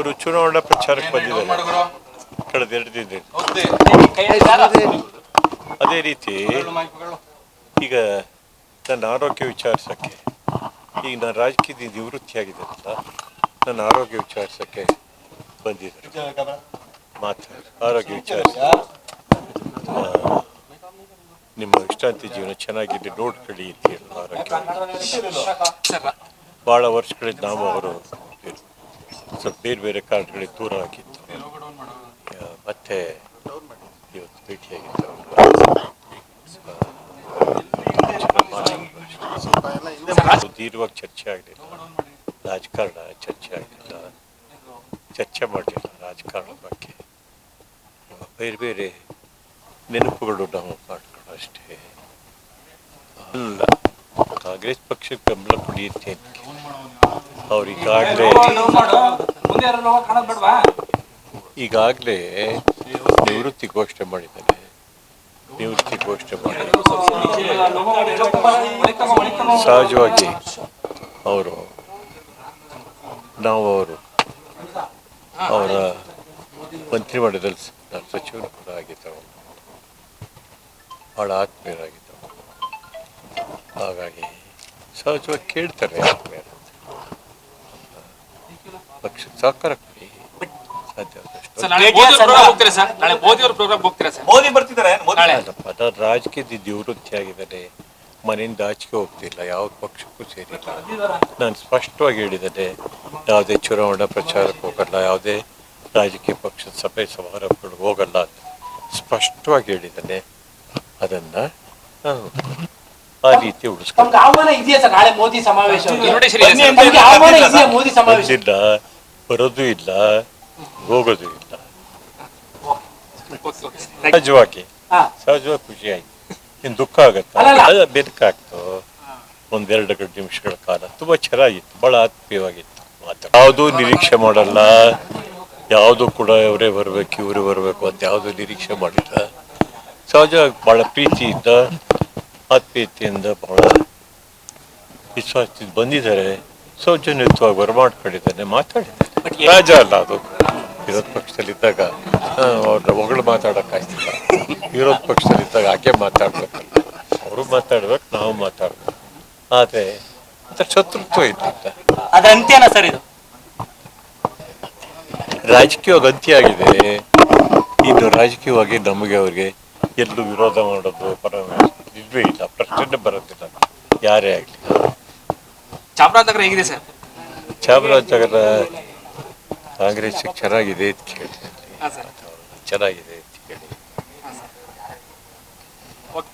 ಅವರು ಚುನಾವಣಾ ಪ್ರಚಾರಕ್ಕೆ ಬಂದಿದ್ದಾರೆ. ಕಳೆದ ಎರಡು ದಿನ ಅದೇ ರೀತಿ ಈಗ ನನ್ನ ಆರೋಗ್ಯ ವಿಚಾರಿಸೋಕ್ಕೆ ಈಗ ನಾನು ರಾಜಕೀಯದಿಂದ ನಿವೃತ್ತಿ ಅಂತ ನನ್ನ ಆರೋಗ್ಯ ವಿಚಾರಿಸೋಕ್ಕೆ ಬಂದಿದ್ದಾರೆ. ಮಾತಾಡಿ ಆರೋಗ್ಯ ವಿಚಾರಿಸ. ನಿಮ್ಮ ವಿಶ್ರಾಂತಿ ಜೀವನ ಚೆನ್ನಾಗಿದೆ ನೋಡ್ಕೊಳ್ಳಿ ಅಂತ ಹೇಳಿ ಆರೋಗ್ಯ. ಭಾಳ ವರ್ಷಗಳಿಂದ ನಾವು ಅವರು ಸ್ವಲ್ಪ ಬೇರೆ ಬೇರೆ ಕಾರಣಗಳಿಗೆ ದೂರ ಆಗಿತ್ತು ಆ, ಮತ್ತೆ ಇವತ್ತು ಭೇಟಿಯಾಗಿತ್ತು ಅವರು ದೀರ್ಘವಾಗಿ ಚರ್ಚೆ ಆಗಲಿಲ್ಲ ರಾಜಕಾರಣ ಚರ್ಚೆ ಆಗಲಿಲ್ಲ ಚರ್ಚೆ ಮಾಡಲಿಲ್ಲ ರಾಜಕಾರಣ ಬಗ್ಗೆ ಬೇರೆ ಬೇರೆ ನೆನಪುಗಳು ನಾವು ಮಾಡ್ಕೊಳ್ಳೋ ಅಷ್ಟೇ ಅಲ್ಲ ಕಾಂಗ್ರೆಸ್ ಪಕ್ಷಕ್ಕೆ ಬೆಂಬಲ ಕೊಡಿಯುತ್ತೆ ಅವ್ರು ಈಗಾಗಲೇ ನಿವೃತ್ತಿ ಘೋಷಣೆ ಮಾಡಿದ್ದಾರೆ ನಿವೃತ್ತಿ ಘೋಷಣೆ ಮಾಡಿ. ಸಹಜವಾಗಿ ಅವರು, ನಾವು ಅವರು, ಅವರ ಮಂತ್ರಿಮಂಡಲದಲ್ಲಿ ಸಚಿವರು ಕೂಡ ಆಗಿದ್ದವರು. ಭಾಳ ಆತ್ಮೀಯರಾಗಿದ್ದವು ಹಾಗಾಗಿ ಸಹಜವಾಗಿ ಕೇಳ್ತಾರೆ ಆತ್ಮೀಯರು. ಬರ್ತಿದ್ದಾರೆ ಮೋದಿ ಕೊಡಿ ಸಾಧ್ಯ ರಾಜಕೀಯದ ನಿವೃತ್ತಿ ಆಗಿದ್ದಾರೆ ಮನೆಯಿಂದ ಆಚೆಗೆ ಹೋಗ್ತಿಲ್ಲ ಯಾವ ಪಕ್ಷಕ್ಕೂ ಸೇರಿಲ್ಲ. ನಾನು ಸ್ಪಷ್ಟವಾಗಿ ಹೇಳಿದ್ದೇನೆ ಯಾವುದೇ ಚುನಾವಣಾ ಪ್ರಚಾರಕ್ಕೆ ಹೋಗಲ್ಲ ಯಾವುದೇ ರಾಜಕೀಯ ಪಕ್ಷದ ಸಭೆ ಸಮಾರಂಭಗಳು ಹೋಗಲ್ಲ ಅಂತ. ಸ್ಪಷ್ಟವಾಗಿ ಹೇಳಿದ್ದೇನೆ ಅದನ್ನ ನಾನು ಆ ರೀತಿ ಉಳಿಸ್ಕೊಂಡು ಬರೋದು ಇಲ್ಲ ಹೋಗೋದು ಇಲ್ಲ. ಸಹಜವಾಗಿ ಸಹಜವಾಗಿ ಖುಷಿ ಆಯ್ತು. ಇನ್ನು ದುಃಖ ಆಗತ್ತೆ. ಬೆದಕಾಗ್ತು ಒಂದೆರಡು ಗಂಟೆ ನಿಮಿಷಗಳ ಕಾಲ. ತುಂಬಾ ಚೆನ್ನಾಗಿತ್ತು ಬಹಳ ಆತ್ಮೀಯವಾಗಿತ್ತು ಮಾತು. ಯಾವುದೂ ನಿರೀಕ್ಷೆ ಮಾಡಲ್ಲ. ಯಾವುದು ಕೂಡ ಇವರೇ ಬರಬೇಕು ಇವರೇ ಬರಬೇಕು ಅಂತ ಯಾವುದು ನಿರೀಕ್ಷೆ ಮಾಡಿಲ್ಲ. ಸಹಜವಾಗಿ ಬಹಳ ಪ್ರೀತಿಯಿಂದ ಆತ್ಮೀಯತೆಯಿಂದ ಬಹಳ ವಿಶ್ವಾಸದಿಂದ ಬಂದಿದ್ದಾರೆ. ಸೌಜನ್ಯತ್ವಾಗಿ ಬರಮಾಡ್ಕೊಂಡಿದ್ದಾನೆ ಮಾತಾಡಿದ್ದಾನೆ. ರಾಜ ಅಲ್ಲ ಅದು. ವಿರೋಧ ಪಕ್ಷದಲ್ಲಿದ್ದಾಗ ಅವ್ರನ್ನ ಹೊಗಳು ಮಾತಾಡೋಕ್ಕಾಗ್ತಿಲ್ಲ ವಿರೋಧ ಪಕ್ಷದಲ್ಲಿದ್ದಾಗ ಆಕೆ ಮಾತಾಡ್ಬೇಕಲ್ಲ ಅವರು ಮಾತಾಡ್ಬೇಕು ನಾವು ಮಾತಾಡ್ಬೇಕು. ಆದರೆ ಅಂತ ಶತ್ರುತ್ವ ಇದ್ದಿಲ್ಲ ಅದ್ರ ಅಂತ್ಯನ ಸರ್ ಇದು? ರಾಜಕೀಯವಾಗಿ ಅಂತ್ಯ ಆಗಿದೆ. ಇನ್ನು ರಾಜಕೀಯವಾಗಿ ನಮಗೆ ಅವ್ರಿಗೆ ಎಲ್ಲೂ ವಿರೋಧ ಮಾಡೋದು ಪರ ಇಲ್ವೇ ಇಲ್ಲ. ಪ್ರಶ್ನೆ ಬರೋದಿಲ್ಲ. ಯಾರೇ ಆಗಲಿ. ಚಾಮರಾಜನಗರ ಹೇಗಿದೆ ಸರ್? ಚಾಮರಾಜನಗರ ಕಾಂಗ್ರೆಸ್ ಚೆನ್ನಾಗಿದೆ ಅಂತ ಚೆನ್ನಾಗಿದೆ.